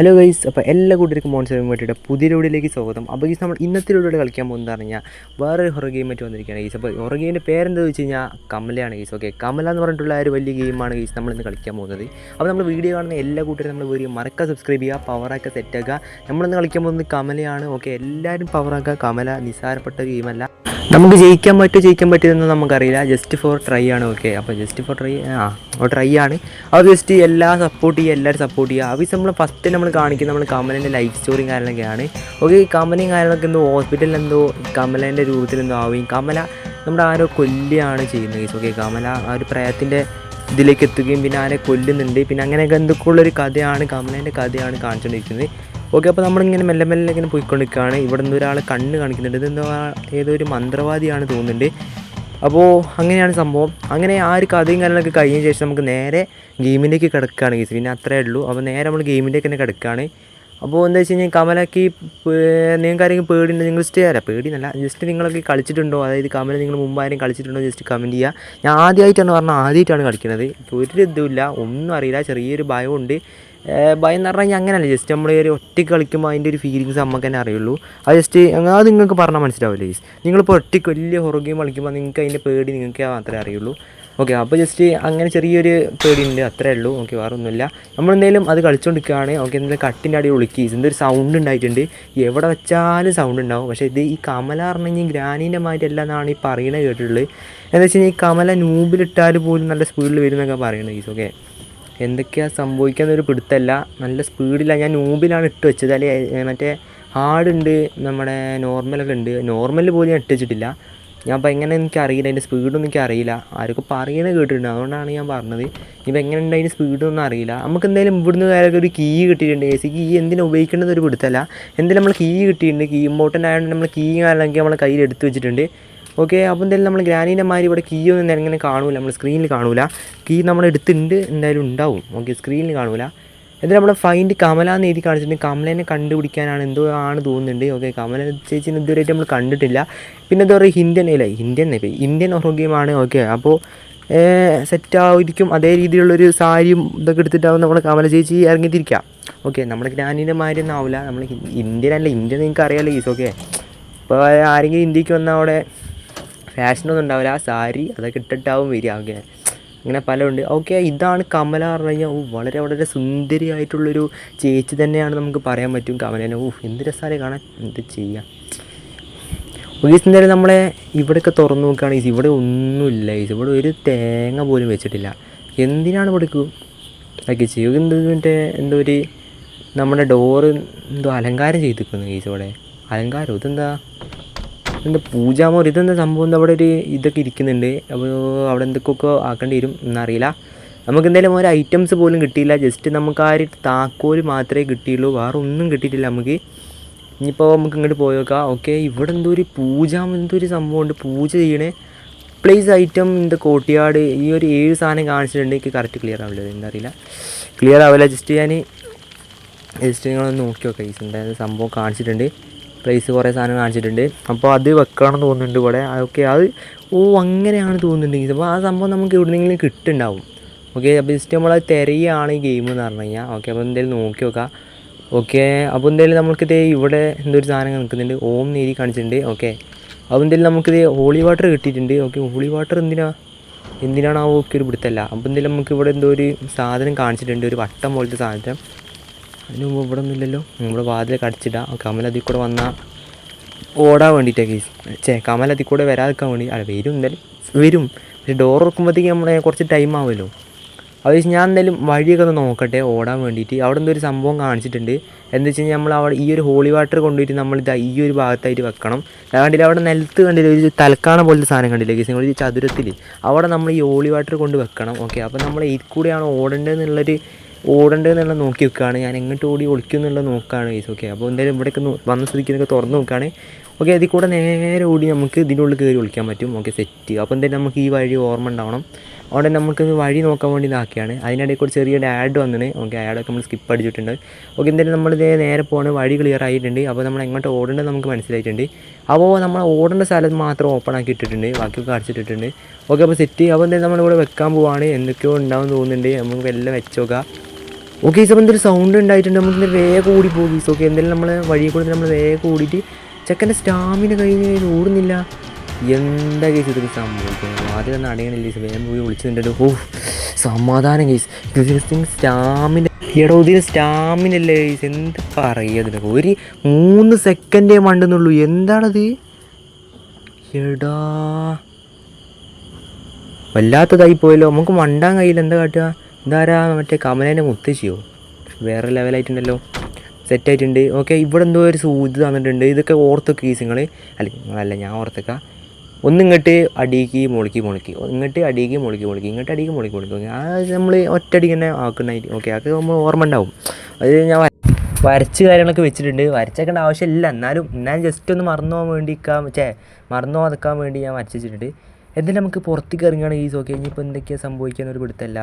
Hello guys അപ്പോൾ എല്ലാ കൂട്ടർക്കും മോൺസർ വേണ്ടിയിട്ട് പുതിയ വീഡിയോയിലേക്ക് സ്വാഗതം. അപ്പോൾ ഗീസ് നമ്മൾ ഇന്നത്തെ വീഡിയോയിൽ കളിക്കാൻ പോകുന്നത് പറഞ്ഞാൽ വേറൊരു ഹൊറ ഗെയിം ആയിട്ട് വന്നിരിക്കുകയാണ് ഗീസ് അപ്പോൾ ഹൊറ ഗെയിമിന്റെ പേരെന്താ വെച്ച് കഴിഞ്ഞാൽ കമലയാണ് ഗീസ് ഓക്കെ കമല എന്ന് പറഞ്ഞിട്ടുള്ള ഒരു വലിയ ഗെയിമാണ് ഗീസ് നമ്മൾ ഇന്ന് കളിക്കാൻ പോകുന്നത്. അപ്പോൾ നമ്മൾ വീഡിയോ കാണുന്ന എല്ലാ കൂട്ടരും നമ്മൾ വീഡിയോ മറക്കുക സബ്സ്ക്രൈബ് ചെയ്യുക പവറാക്കുക സെറ്റാക്കുക നമ്മളിന്ന് കളിക്കാൻ പോകുന്നത് കമലയാണ്. ഓക്കെ എല്ലാവരും പവറാക്കുക കമല നിസ്സാരപ്പെട്ട ഗെയിമല്ല നമുക്ക് ജയിക്കാൻ പറ്റുമോ ജയിക്കാൻ പറ്റുമെന്ന് നമുക്കറിയില്ല. ജസ്റ്റ് ഫോർ ട്രൈ ആണ് ഓക്കെ അപ്പോൾ ജസ്റ്റ് ഫോർ ട്രൈ ആ. ട്രൈ ആണ്. അപ്പോൾ ജസ്റ്റ് എല്ലാ സപ്പോർട്ട് ചെയ്യുക എല്ലാവരും സപ്പോർട്ട് ചെയ്യുക അപ്പോൾ നമ്മൾ ഫസ്റ്റ് നമ്മൾ കാണിക്കുന്നത് നമ്മൾ കമലിന്റെ ലൈഫ് സ്റ്റോറിയും കാര്യങ്ങളൊക്കെയാണ്. ഓക്കെ ഈ കമലയും കാര്യങ്ങളൊക്കെ എന്തോ ഹോസ്പിറ്റലിൽ എന്തോ കമലേന്റെ രൂപത്തിൽ എന്തോ ആവുകയും കമല നമ്മുടെ ആരോ കൊല്ലുകയാണ് ചെയ്യുന്നത് കേസ് ഓക്കെ കമല ആ ഒരു പ്രയത്തിന്റെ ഇതിലേക്ക് എത്തുകയും പിന്നെ ആരെ കൊല്ലുന്നുണ്ട്. പിന്നെ അങ്ങനെയൊക്കെ എന്തൊക്കെ ഉള്ളൊരു കഥയാണ് കമലേന്റെ കഥയാണ് കാണിച്ചുകൊണ്ടിരിക്കുന്നത് ഓക്കെ അപ്പോൾ നമ്മളിങ്ങനെ മെല്ലെ മെല്ലെ ഇങ്ങനെ പോയിക്കൊണ്ടിരിക്കുകയാണ്. ഇവിടെ നിന്ന് ഒരാൾ കണ്ണ് കാണിക്കുന്നുണ്ട്. ഇതെന്തോ ഏതോ ഒരു മന്ത്രവാദിയാണ് തോന്നുന്നുണ്ട്. അപ്പോൾ അങ്ങനെയാണ് സംഭവം. അങ്ങനെ ആ ഒരു കഥയും കാര്യങ്ങളൊക്കെ കഴിഞ്ഞ ശേഷം നമുക്ക് നേരെ ഗെയിമിലേക്ക് കിടക്കുകയാണ് ഗീസ് പിന്നെ അത്രേ ഉള്ളൂ. അപ്പോൾ നേരെ നമ്മൾ ഗെയിമിലേക്ക് തന്നെ കിടക്കുകയാണ്. അപ്പോൾ എന്താ വെച്ച് കഴിഞ്ഞാൽ കമലക്ക് നിങ്ങൾക്ക് ആരെങ്കിലും പേടിയുണ്ട്? നിങ്ങൾ ജസ്റ്റ് അല്ല പേടിയെന്നല്ല ജസ്റ്റ് നിങ്ങളൊക്കെ കളിച്ചിട്ടുണ്ടോ? അതായത് കമല നിങ്ങൾ മുമ്പ് ആരെങ്കിലും കളിച്ചിട്ടുണ്ടോ? ജസ്റ്റ് കമന്റ് ചെയ്യുക. ഞാൻ ആദ്യമായിട്ടാണ് പറഞ്ഞാൽ ആദ്യമായിട്ടാണ് കളിക്കുന്നത്. ഒരു ഇതുമില്ല. ഒന്നും അറിയില്ല. ചെറിയൊരു ഭയമുണ്ട് ഭയം എന്ന് പറഞ്ഞാൽ അങ്ങനെയല്ല ജസ്റ്റ് നമ്മൾ ഒരു ഒറ്റയ്ക്ക് കളിക്കുമ്പോൾ അതിന്റെ ഒരു ഫീലിങ്സ് നമുക്ക് തന്നെ അറിയുള്ളൂ. അത് ജസ്റ്റ് അത് നിങ്ങൾക്ക് പറഞ്ഞാൽ മനസ്സിലാവില്ല ഗീസ് നിങ്ങളിപ്പോൾ ഒറ്റയ്ക്ക് വലിയ ഹൊറർ ഗെയിം കളിക്കുമ്പോൾ നിങ്ങൾക്ക് അതിന്റെ പേടി നിങ്ങൾക്ക് മാത്രമേ അറിയുള്ളൂ. ഓക്കെ അപ്പോൾ ജസ്റ്റ് അങ്ങനെ ചെറിയൊരു പേടി ഉണ്ട് അത്രേ ഉള്ളൂ. ഓക്കെ വേറെ ഒന്നുമില്ല നമ്മളെന്തെങ്കിലും അത് കളിച്ചുകൊണ്ടിരിക്കുകയാണ് ഓക്കെ എന്തെങ്കിലും കട്ടിന്റെ അടി ഒളുക്കി ഒരു സൗണ്ട് ഉണ്ടായിട്ടുണ്ട്. എവിടെ വെച്ചാലും സൗണ്ട് ഉണ്ടാവും. പക്ഷേ ഇത് ഈ കമല പറഞ്ഞു കഴിഞ്ഞാൽ ഗ്രാനീന്റെ മാതിരി അല്ല എന്നാണ് ഈ പറയുന്നത് കേട്ടിട്ടുള്ളത്. എന്താ വെച്ച് കഴിഞ്ഞാൽ ഈ കമല നൂബിലിട്ടാൽ പോലും നല്ല സ്പീഡിൽ വരുന്നൊക്കെ പറയണത് ഈസ് ഓക്കെ എന്തൊക്കെയാണ് ഒരു പിടുത്തല്ല. നല്ല സ്പീഡിലാണ് ഞാൻ നൂബിലാണ് ഇട്ട് വെച്ചത്. അല്ലെ മറ്റേ ഹാർഡുണ്ട് നമ്മുടെ നോർമലൊക്കെ ഉണ്ട്. നോർമൽ പോലും ഞാൻ ഇട്ട് വെച്ചിട്ടില്ല. ഞാൻ അപ്പോൾ എങ്ങനെ എനിക്ക് അറിയില്ല. അതിന്റെ സ്പീഡൊന്നും എനിക്ക് അറിയില്ല. ആരൊക്കെ പറയുന്നത് കേട്ടിട്ടുണ്ട്. അതുകൊണ്ടാണ് ഞാൻ പറഞ്ഞത്. ഇപ്പം എങ്ങനെ ഉണ്ട് അതിന്റെ സ്പീഡൊന്നും അറിയില്ല. നമുക്ക് എന്തായാലും ഇവിടുന്ന് വേറെ ഒരു കീ കിട്ടിയിട്ടുണ്ട്. എ സി കീ എന്തിനാണ് ഉപയോഗിക്കേണ്ടത് ഒരു പിടുത്തല്ല. എന്തായാലും നമ്മൾ കീ കിട്ടിയിട്ടുണ്ട്. കീ ഇമ്പോർട്ടന്റ് ആയതുകൊണ്ട് നമ്മൾ കീ കാര്യങ്ങളൊക്കെ നമ്മളെ കയ്യിൽ എടുത്ത് വെച്ചിട്ടുണ്ട്. ഓക്കെ അപ്പോൾ എന്തായാലും നമ്മൾ ഗ്രാനീന്റെ മാതിരി ഇവിടെ കീ ഒന്നും ഇങ്ങനെ കാണൂല. നമ്മൾ സ്ക്രീനിൽ കാണൂല. കീ നമ്മൾ എടുത്തിട്ടുണ്ട് എന്തായാലും ഉണ്ടാവും. ഓക്കെ സ്ക്രീനിൽ കാണൂല. എന്നിട്ട് നമ്മൾ ഫൈൻഡ് കമല എന്ന് എഴുതി കാണിച്ചിട്ടുണ്ട്. കമലേനെ കണ്ടുപിടിക്കാനാണ് എന്തോ ആണ് തോന്നുന്നുണ്ട്. ഓക്കെ കമല ചേച്ചിനെ ഇതുവരെയായിട്ട് നമ്മൾ കണ്ടിട്ടില്ല. പിന്നെ എന്താ പറയുക ഇന്ത്യൻ അല്ല? ഇന്ത്യൻ ഇപ്പോൾ ഇന്ത്യൻ ഹൊറർ ഓക്കെ അപ്പോൾ സെറ്റ് ആയിരിക്കും. അതേ രീതിയിലുള്ളൊരു സാരിയും ഇതൊക്കെ എടുത്തിട്ടാവും നമ്മൾ കമല ചേച്ചി ഇറങ്ങിത്തിരിക്കുക ഓക്കെ നമ്മുടെ ഗ്രാനീന്റെ മാതിരി ഒന്നും ആവില്ല നമ്മൾ ഇന്ത്യൻ അല്ല. ഇന്ത്യ നിങ്ങൾക്ക് അറിയാമല്ലോ ഈസ് ഓക്കെ ഇപ്പോൾ ആരെങ്കിലും ഇന്ത്യയ്ക്ക് വന്നാൽ അവിടെ ഫാഷനൊന്നും ഉണ്ടാവില്ല. ആ സാരി അതൊക്കെ ഇട്ടിട്ടാവും വരിക അങ്ങനെ പലരുണ്ട് ഓക്കെ ഇതാണ് കമല എന്ന് പറഞ്ഞു കഴിഞ്ഞാൽ ഓ വളരെ വളരെ സുന്ദരിയായിട്ടുള്ളൊരു ചേച്ചി തന്നെയാണ് നമുക്ക് പറയാൻ പറ്റും കമലേനെ. ഓ എന്ത് രസമാണ് കാണാൻ. എന്ത് ചെയ്യാം. ഒരീസം എന്തായാലും നമ്മളെ ഇവിടെയൊക്കെ തുറന്നു നോക്കുകയാണെങ്കിൽ ഇവിടെ ഒന്നുമില്ല. ഈസ് ഇവിടെ ഒരു തേങ്ങ പോലും വെച്ചിട്ടില്ല. എന്തിനാണ് ഇവിടേക്ക് ഒക്കെ ചെയ്യുക എന്ത് മറ്റേ എന്തോ ഒരു നമ്മുടെ ഡോറ് എന്തോ അലങ്കാരം ചെയ്തിരിക്കുന്നു ഈസോടെ ഇവിടെ. അലങ്കാരം? ഇതെന്താ? എന്താ പൂജാമോർ ഇതെന്താ സംഭവം? എന്താ അവിടെ ഒരു ഇതൊക്കെ ഇരിക്കുന്നുണ്ട്. അപ്പോൾ അവിടെ എന്തൊക്കെയൊക്കെ ആക്കേണ്ടി വരും എന്നറിയില്ല. നമുക്ക് എന്തായാലും ഒരു ഐറ്റംസ് പോലും കിട്ടിയില്ല. ജസ്റ്റ് നമുക്ക് ആ ഒരു താക്കോൽ മാത്രമേ കിട്ടിയുള്ളൂ. വേറെ ഒന്നും കിട്ടിയിട്ടില്ല നമുക്ക്. ഇനിയിപ്പോൾ നമുക്ക് ഇങ്ങോട്ട് പോയി നോക്കാം ഓക്കെ ഇവിടെ എന്തോ ഒരു പൂജ എന്തോ ഒരു സംഭവമുണ്ട്. പൂജ ചെയ്യണേ. പ്ലേസ് ഐറ്റം ഇൻ കോട്ടിയാട് ഈ ഒരു ഏഴ് സാധനം കാണിച്ചിട്ടുണ്ട്. എനിക്ക് കറക്റ്റ് ക്ലിയർ ആവില്ല. എന്തറിയില്ല ക്ലിയർ ആവില്ല. ജസ്റ്റ് ഞാൻ ജസ്റ്റ് നിങ്ങളൊന്ന് നോക്കി നോക്കാം ഈ എന്തായാലും സംഭവം കാണിച്ചിട്ടുണ്ട്. പ്ലേസ് കുറേ സാധനം കാണിച്ചിട്ടുണ്ട്. അപ്പോൾ അത് വെക്കണമെന്ന് തോന്നുന്നുണ്ട് ഇവിടെ. ഓക്കെ അത് ഓ അങ്ങനെയാണ് തോന്നുന്നുണ്ടെങ്കിൽ. അപ്പോൾ ആ സംഭവം നമുക്ക് എവിടെന്നെങ്കിലും കിട്ടുന്നുണ്ടാവും. ഓക്കെ അപ്പോൾ ജസ്റ്റ് നമ്മൾ തിരയാണ് ഈ ഗെയിം എന്ന് പറഞ്ഞു കഴിഞ്ഞാൽ ഓക്കെ അപ്പോൾ എന്തായാലും നോക്കി നോക്കാം. ഓക്കെ അപ്പോൾ എന്തായാലും നമുക്കിത് ഇവിടെ എന്തൊരു സാധനം നിൽക്കുന്നുണ്ട് ഓം നീതി കാണിച്ചിട്ടുണ്ട്. ഓക്കെ അപ്പോൾ എന്തായാലും നമുക്കിത് ഹോളി വാട്ടർ കിട്ടിയിട്ടുണ്ട്. ഓക്കെ ഹോളി വാട്ടർ എന്തിനാ? എന്തിനാണ് ആ ഓക്കെ ഒരു പിടുത്തല്ല. അപ്പോൾ എന്തായാലും നമുക്ക് ഇവിടെ എന്തോ ഒരു സാധനം കാണിച്ചിട്ടുണ്ട്. ഒരു വട്ടം പോലത്തെ സാധനം. അതിന് മുമ്പ് ഇവിടെ ഒന്നുമില്ലല്ലോ. നമ്മുടെ വാതിലൊക്കെ അടച്ചിടാം. കമൽ അതിൽ കൂടെ വന്നാൽ ഓടാൻ വേണ്ടിയിട്ടാണ് കേസ് ചേ കമൽ അതിൽ കൂടെ വരാതിരിക്കാൻ വേണ്ടി. അല്ല വരും എന്തായാലും. വരും. പക്ഷെ ഡോർ തുറക്കുമ്പോഴത്തേക്ക് നമ്മളെ കുറച്ച് ടൈം ആവുമല്ലോ. അത് വെച്ച് ഞാൻ എന്തായാലും വഴിയൊക്കെ ഒന്ന് നോക്കട്ടെ ഓടാൻ വേണ്ടിയിട്ട്. അവിടെ എന്തൊരു സംഭവം കാണിച്ചിട്ടുണ്ട്. എന്താ വെച്ച് കഴിഞ്ഞാൽ നമ്മൾ അവിടെ ഈ ഒരു ഹോളി വാട്ടർ കൊണ്ടുപോയിട്ട് നമ്മൾ ഇതാ ഈ ഒരു ഭാഗത്തായിട്ട് വെക്കണം. കണ്ടില്ല അവിടെ നിലത്ത് കണ്ടില്ല ഒരു തലക്കാണ പോലത്തെ സാധനം കണ്ടില്ല നിങ്ങൾ ഈ ചതുരത്തിൽ അവിടെ നമ്മൾ ഈ ഹോളി വാട്ടർ കൊണ്ട് വെക്കണം. ഓക്കെ അപ്പോൾ നമ്മൾ ഇതിൽ കൂടെയാണ് ഓടേണ്ടതെന്നുള്ളൊരു ഓടേണ്ടതെന്നുള്ള നോക്കി നിൽക്കുകയാണ്. ഞാൻ എങ്ങോട്ട് ഓടി ഒളിക്കും എന്നുള്ളത് നോക്കുകയാണ് കേസ് ഓക്കെ അപ്പോൾ എന്തായാലും ഇവിടേക്ക് നോ- വന്ന സ്ഥിതിക്ക് ഇതൊക്കെ തുറന്ന് നോക്കുകയാണ്. ഓക്കെ അതിൽ കൂടെ നേരെ ഓടി നമുക്ക് ഇതിന്റെ ഉള്ളിൽ കയറി ഒളിക്കാൻ പറ്റും. ഓക്കെ സെറ്റ് അപ്പോൾ എന്തായാലും നമുക്ക് ഈ വഴി ഓർമ്മ ഉണ്ടാവണം. അവിടെ നമുക്ക് വഴി നോക്കാൻ വേണ്ടി ഇതാക്കിയാണ്. അതിനിടയിൽ കൂടി ചെറിയൊരു ആഡ് വന്നിന്. ഓക്കെ ആഡൊക്കെ നമ്മൾ സ്കിപ്പ് അടിച്ചിട്ടുണ്ട്. ഓക്കെ എന്തായാലും നമ്മളിത് നേരെ പോകണ വഴി ക്ലിയർ ആയിട്ടുണ്ട്. അപ്പോൾ നമ്മൾ എങ്ങോട്ട് ഓടേണ്ടത് നമുക്ക് മനസ്സിലായിട്ടുണ്ട്. അപ്പോൾ നമ്മൾ ഓടേണ്ട സ്ഥലം മാത്രം ഓപ്പൺ ആക്കി ഇട്ടിട്ടുണ്ട്. ബാക്കിയൊക്കെ അടിച്ചിട്ടിട്ടുണ്ട് ഓക്കെ അപ്പോൾ സെറ്റ് അപ്പോൾ എന്തായാലും നമ്മളിവിടെ വെക്കാൻ പോവാണ്. എന്തൊക്കെയോ ഉണ്ടാവും തോന്നുന്നുണ്ട്. നമുക്ക് എല്ലാം വെച്ചോക്കാം ഓക്കെ ഈസ് അപ്പം എന്തൊരു സൗണ്ട് ഉണ്ടായിട്ടുണ്ട്. നമുക്ക് വേഗം ഓടി പോകും ഈസ് ഓക്കെ എന്തെങ്കിലും നമ്മൾ വഴിയെ കൂടി നമ്മൾ വേഗം ഓടിയിട്ട് ചെക്കന്റെ സ്റ്റാമിന കഴിഞ്ഞ് ഓടുന്നില്ല. എന്താ കേസ് ഇതൊക്കെ സംഭവിക്കുന്നത് ആദ്യം തന്നെ അടയണില്ല ഈസ് വേഗം പോയി വിളിച്ചിട്ടുണ്ടല്ലോ ഓ സമാധാനം കേസ് സ്റ്റാമിന എടോ ഇതിന് സ്റ്റാമിന അല്ലേ കേസ് എന്ത് പറയുക ഒരു മൂന്ന് സെക്കൻഡേ മണ്ടെന്നുള്ളൂ. എന്താണത്? എടാ. വല്ലാത്തതായി പോയല്ലോ നമുക്ക് മണ്ടാൻ കഴിയില്ല. എന്താ കാട്ടുക? എന്താരാ മറ്റേ കമലേന്റെ മുത്തശ്ശിയോ? വേറെ ലെവലായിട്ടുണ്ടല്ലോ സെറ്റായിട്ടുണ്ട് ഓക്കെ ഇവിടെ എന്തോ ഒരു സൂചി തന്നിട്ടുണ്ട്. ഇതൊക്കെ ഓർത്തൊക്കെ കേസ് നിങ്ങൾ അല്ല നിങ്ങളല്ല ഞാൻ ഓർത്തൊക്കെ. ഒന്നിങ്ങോട്ട് അടിക്ക് മുളിക്ക് മുളിക്ക്. ഇങ്ങോട്ട് അടിക്ക് മുളിക്ക് മുളിക്ക്. ഇങ്ങോട്ട് അടിക്ക് മുളിക്ക് മുളിക്ക്. അത് നമ്മൾ ഒറ്റയടിക്ക് തന്നെ ആക്കുന്നതായിട്ട് ഓക്കെ അതൊക്കെ നമ്മൾ ഓർമ്മ ഉണ്ടാവും. അത് ഞാൻ വര- വരച്ച് കാര്യങ്ങളൊക്കെ വെച്ചിട്ടുണ്ട്. വരച്ചേക്കേണ്ട ആവശ്യമില്ല. എന്നാലും എന്നാലും ജസ്റ്റ് ഒന്ന് മറന്നു പോകാൻ വേണ്ടി ചേ മറന്നു പോകാതിക്കാൻ വേണ്ടി ഞാൻ വരച്ച് വെച്ചിട്ടുണ്ട്. എന്തായാലും നമുക്ക് പുറത്തേക്ക് ഇറങ്ങുകയാണ് ഈ സോക്കെ ഇനിയിപ്പോൾ എന്തൊക്കെയാണ് സംഭവിക്കാൻ ഒരു പിടുത്തല്ല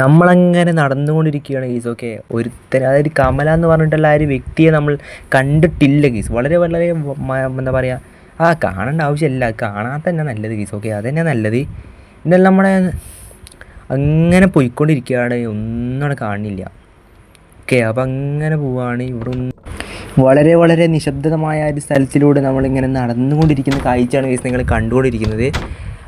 നമ്മളങ്ങനെ നടന്നുകൊണ്ടിരിക്കുകയാണ് ഗീസ് ഓക്കെ ഒരുത്തൻ അതായത് കമല എന്ന് പറഞ്ഞിട്ടുള്ള ആ ഒരു വ്യക്തിയെ നമ്മൾ കണ്ടിട്ടില്ല ഗീസ്. വളരെ വളരെ എന്താ പറയുക ആ കാണേണ്ട ആവശ്യമില്ല. കാണാത്ത തന്നെ നല്ലത് ഗീസ് ഓക്കെ അതന്നെ നല്ലത്. എന്നാലും നമ്മളെ അങ്ങനെ പോയിക്കൊണ്ടിരിക്കുകയാണ് ഒന്നും കാണില്ല. ഓക്കെ അപ്പം അങ്ങനെ പോവാണ് ഇവിടെ വളരെ വളരെ നിശബ്ദമായ ഒരു സ്ഥലത്തിലൂടെ നമ്മളിങ്ങനെ നടന്നുകൊണ്ടിരിക്കുന്ന കാഴ്ചയാണ് ഗീസ് നിങ്ങൾ കണ്ടുകൊണ്ടിരിക്കുന്നത്.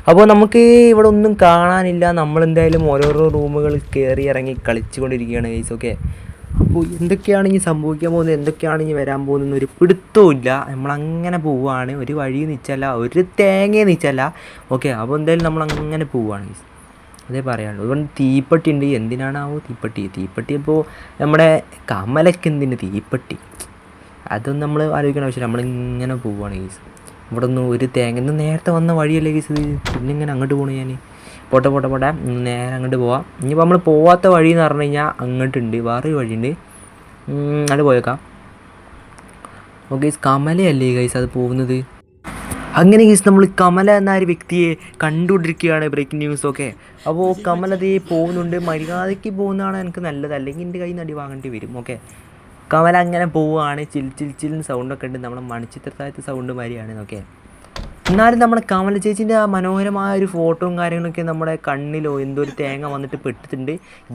അപ്പോൾ നമുക്ക് ഇവിടെ ഒന്നും കാണാനില്ല. നമ്മൾ എന്തായാലും ഓരോരോ റൂമുകൾ കയറി ഇറങ്ങി കളിച്ചുകൊണ്ടിരിക്കുകയാണ് ഗൈസ് ഓക്കെ അപ്പോൾ എന്തൊക്കെയാണ് ഇനി സംഭവിക്കാൻ പോകുന്നത്? എന്തൊക്കെയാണ് ഇനി വരാൻ പോകുന്നത്? ഒരു പിടുത്തവും ഇല്ല നമ്മളങ്ങനെ പോവുകയാണ്. ഒരു വഴി നിച്ചല്ല ഒരു തേങ്ങ നിച്ചല്ല ഓക്കെ അപ്പോൾ എന്തായാലും നമ്മളങ്ങനെ പോവുകയാണ് ഗൈസ് അതേ പറയാനുള്ളൂ. അതുകൊണ്ട് തീപ്പെട്ടി ഉണ്ട്. എന്തിനാണാവോ തീപ്പെട്ടി? തീപ്പെട്ടി ഇപ്പോൾ നമ്മുടെ കമലക്കെന്തിന്റെ തീപ്പെട്ടി? അതൊന്നും നമ്മൾ ആലോചിക്കേണ്ട ആവശ്യമില്ല. നമ്മളിങ്ങനെ പോവുകയാണ് ഗീസ് ഇവിടെ നിന്ന് ഒരു തേങ്ങ. ഇന്ന് നേരത്തെ വന്ന വഴിയല്ലേ ഗീസ് പിന്നെ ഇങ്ങനെ അങ്ങോട്ട് പോണു ഞാൻ പോട്ടെ പോട്ടെ പോട്ടെ. നേരെ അങ്ങോട്ട് പോവാം. ഇനിയിപ്പോൾ നമ്മൾ പോവാത്ത വഴി എന്ന് പറഞ്ഞു കഴിഞ്ഞാൽ അങ്ങോട്ടുണ്ട്. വേറൊരു വഴിയുണ്ട്. അങ്ങോട്ട് പോയേക്കാം. ഓക്കെ കമലയല്ലേ ഗൈസ് അത് പോകുന്നത്? അങ്ങനെ ഗീസ് നമ്മൾ കമല എന്ന ഒരു വ്യക്തിയെ കണ്ടുകൊണ്ടിരിക്കുകയാണ് ബ്രേക്കിംഗ് ന്യൂസ് ഒക്കെ. അപ്പോൾ കമല അതേ പോകുന്നുണ്ട്. മര്യാദയ്ക്ക് പോകുന്നതാണ് എനിക്ക് നല്ലത്. അല്ലെങ്കിൽ എന്റെ കയ്യിൽ നിന്ന് അടി വാങ്ങേണ്ടി വരും. ഓക്കെ? കമല അങ്ങനെ പോവുകയാണ്. ചിൽ ചിൽ ചിൽ സൗണ്ടൊക്കെ ഉണ്ട്. നമ്മുടെ മണിച്ചിത്രത്താഴത്തെ സൗണ്ട് മാതിരിയാണ് ഓക്കെ എന്നാലും നമ്മുടെ കമല ചേച്ചീന്റെ ആ മനോഹരമായ ഒരു ഫോട്ടോയും കാര്യങ്ങളൊക്കെ നമ്മുടെ കണ്ണിലോ എന്തോ ഒരു തേങ്ങ വന്നിട്ട് പെട്ടിട്ടുണ്ട്.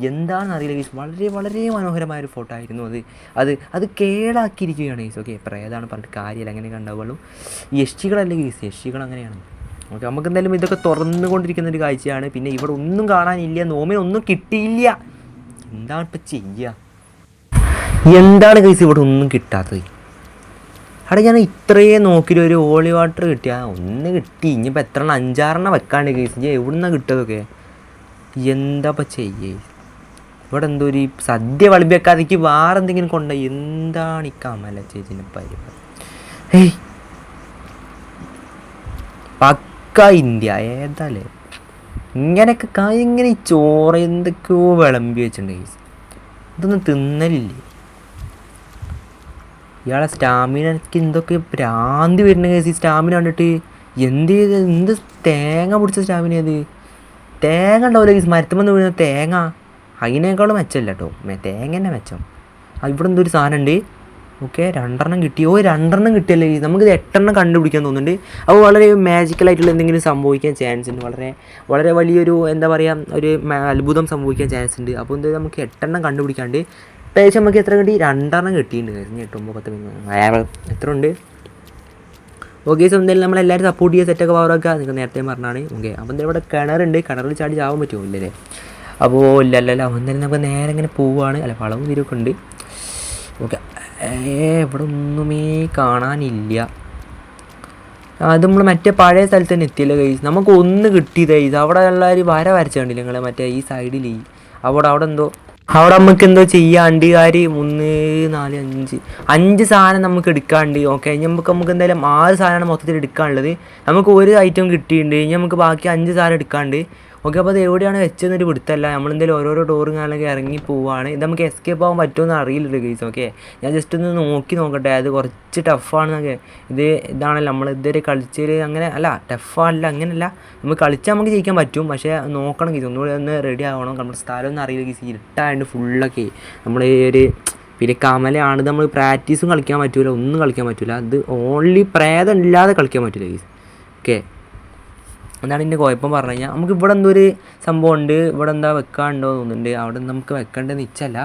എന്താണെന്ന് അറിയില്ല ഗീസ് വളരെ വളരെ മനോഹരമായ ഒരു ഫോട്ടോ ആയിരുന്നു അത്. അത് അത് കേടാക്കിയിരിക്കുകയാണ് ഗീസ് ഓക്കെ പ്രേതാണ് പറഞ്ഞിട്ട് കാര്യമില്ല. അങ്ങനെ കണ്ടാവുള്ളൂ യക്ഷികളല്ലേ ഗീസ് യക്ഷികൾ അങ്ങനെയാണ്. ഓക്കെ നമുക്ക് എന്തായാലും ഇതൊക്കെ തുറന്നുകൊണ്ടിരിക്കുന്ന ഒരു കാഴ്ചയാണ്. പിന്നെ ഇവിടെ ഒന്നും കാണാനില്ല. നോമിനൊന്നും കിട്ടിയില്ല. എന്താണ് ഇപ്പം ചെയ്യുക എന്താണ് കേസ് ഇവിടെ ഒന്നും കിട്ടാത്തത്? അവിടെ ഞാൻ ഇത്രയും നോക്കിയിട്ട് ഒരു ഹോളി വാട്ടർ കിട്ടിയ ഒന്ന് കിട്ടി. ഇനിയിപ്പോൾ എത്ര എണ്ണം അഞ്ചാറെണ്ണം വെക്കാണ്ട് കേസ് എവിടുന്നാണ് കിട്ടിയതൊക്കെ? എന്താ ഇപ്പം ചെയ്യേ? ഇവിടെ എന്തോ ഒരു സദ്യ വിളമ്പി വെക്കാതേക്ക് വേറെ എന്തെങ്കിലും കൊണ്ട എന്താണ് ഈ കമല ചേച്ചിന്റെ പരിപാടി? ഏയ് പക്ക ഇന്ത്യ ഏതാലേ? ഇങ്ങനെയൊക്കെ ഇങ്ങനെ ഈ ചോറ് എന്തൊക്കെയോ വിളമ്പി വെച്ചിട്ടുണ്ട് കേസ് ഇതൊന്നും തിന്നലില്ലേ? ഇയാളെ സ്റ്റാമിനക്ക് എന്തൊക്കെ ഭ്രാന്തി വരുന്ന കേസ് ഈ സ്റ്റാമിന കണ്ടിട്ട് എന്ത് ചെയ്ത് എന്ത് തേങ്ങ പിടിച്ച സ്റ്റാമിന അത് തേങ്ങ ഉണ്ടാവില്ല കേസ് മരത്തുമെന്ന് വീഴുന്ന തേങ്ങ. അതിനേക്കാളും മെച്ചമല്ല കേട്ടോ തേങ്ങ തന്നെ മെച്ചം. ഇവിടെ എന്തൊരു സാധനം ഉണ്ട്. ഓക്കെ രണ്ടെണ്ണം കിട്ടി. ഓ രണ്ടെണ്ണം കിട്ടിയല്ലേ നമുക്കിത് എട്ടെണ്ണം കണ്ടുപിടിക്കാൻ തോന്നുന്നുണ്ട്. അപ്പോൾ വളരെ മാജിക്കലായിട്ടുള്ള എന്തെങ്കിലും സംഭവിക്കാൻ ചാൻസ് ഉണ്ട്. വളരെ വളരെ വലിയൊരു എന്താ പറയുക ഒരു അത്ഭുതം സംഭവിക്കാൻ ചാൻസ് ഉണ്ട്. അപ്പോൾ എന്തായാലും നമുക്ക് എട്ടെണ്ണം കണ്ടുപിടിക്കാണ്ട് ഏകദേശം നമുക്ക് എത്ര കിട്ടി? രണ്ടെണ്ണം കിട്ടിയിട്ടുണ്ട് ഇനി എട്ട് ഒമ്പത് പത്ത് അയാൾ എത്ര ഉണ്ട്? ഓക്കെ സോ എന്തായാലും നമ്മളെല്ലാവരും സപ്പോർട്ട് ചെയ്യുക സെറ്റൊക്കെ പവറൊക്കെ നിങ്ങൾ നേരത്തെ പറഞ്ഞാണ്. ഓക്കെ അപ്പോൾ എന്തായാലും ഇവിടെ കിണറുണ്ട് കിണറിൽ ചാടി ചാവാൻ പറ്റുമോ? ഇല്ലല്ലേ? അപ്പോൾ ഇല്ല അല്ല അല്ല എന്തായാലും നമുക്ക് നേരെ ഇങ്ങനെ പോവുകയാണ് അല്ല വളവും തിരിവൊക്കെ ഉണ്ട്. ഓക്കെ ഇവിടെ ഒന്നുമേ കാണാനില്ല. അത് നമ്മൾ മറ്റേ പഴയ സ്ഥലത്ത് തന്നെ എത്തിയില്ല കൈസ് നമുക്ക് ഒന്ന് കിട്ടിയത് കൈസ് അവിടെ ഉള്ള ഒരു വര വരച്ച കണ്ടില്ല നിങ്ങൾ മറ്റേ ഈ സൈഡിൽ അവിടെ അവിടെ എന്തോ അവിടെ നമുക്ക് എന്തോ ചെയ്യാണ്ട് കാര് മൂന്ന് നാല് അഞ്ച്. അഞ്ച് സാധനം നമുക്ക് എടുക്കാണ്ട് ഓക്കെ നമുക്ക് നമുക്ക് എന്തായാലും ആറ് സാധനമാണ് മൊത്തത്തിൽ എടുക്കാനുള്ളത്. നമുക്ക് ഒരു ഐറ്റം കിട്ടിയിട്ടുണ്ട്. ഇനി നമുക്ക് ബാക്കി അഞ്ച് സാധനം എടുക്കാണ്ട് ഓക്കെ അപ്പോൾ അത് എവിടെയാണ് വെച്ചതെന്നൊരു പിടുത്തല്ല നമ്മളെന്തെങ്കിലും ഓരോരോ ഡോറും കാലൊക്കെ ഇറങ്ങി പോവുകയാണ് ഇത് നമുക്ക് എസ്കേപ്പ് ആവാൻ പറ്റുമെന്ന് അറിയില്ല ഗൈസ് ഓക്കെ ഞാൻ ജസ്റ്റ് ഒന്ന് നോക്കി നോക്കട്ടെ. അത് കുറച്ച് ടഫാണെന്നൊക്കെ ഇത് ഇതാണല്ലോ നമ്മൾ ഇതുവരെ കളിച്ചിൽ അങ്ങനെ അല്ല ടഫല്ല അങ്ങനെയല്ല. നമ്മൾ കളിച്ചാൽ നമുക്ക് ജയിക്കാൻ പറ്റും. പക്ഷേ നോക്കണം ഗീസ് ഒന്നുകൂടി ഒന്ന് റെഡി ആവണം. നമ്മുടെ സ്ഥലം ഒന്നും അറിയില്ല ഗീസ് ഇരുട്ടായതുകൊണ്ട് ഫുള്ളൊക്കെ നമ്മൾ ഈ ഒരു പിന്നെ കമലയാണ് നമ്മൾ പ്രാക്ടീസും കളിക്കാൻ പറ്റില്ല ഒന്നും കളിക്കാൻ പറ്റില്ല അത് ഓൺലി പ്രേതം ഇല്ലാതെ കളിക്കാൻ പറ്റില്ല ഗീസ് ഓക്കെ എന്നാണ് എന്റെ കുഴപ്പം പറഞ്ഞു കഴിഞ്ഞാൽ. നമുക്ക് ഇവിടെ എന്തോ ഒരു സംഭവം ഉണ്ട്. ഇവിടെ എന്താ വെക്കാണ്ടോ തോന്നുന്നുണ്ട്. അവിടെ നമുക്ക് വെക്കേണ്ടത് നിച്ചല്ല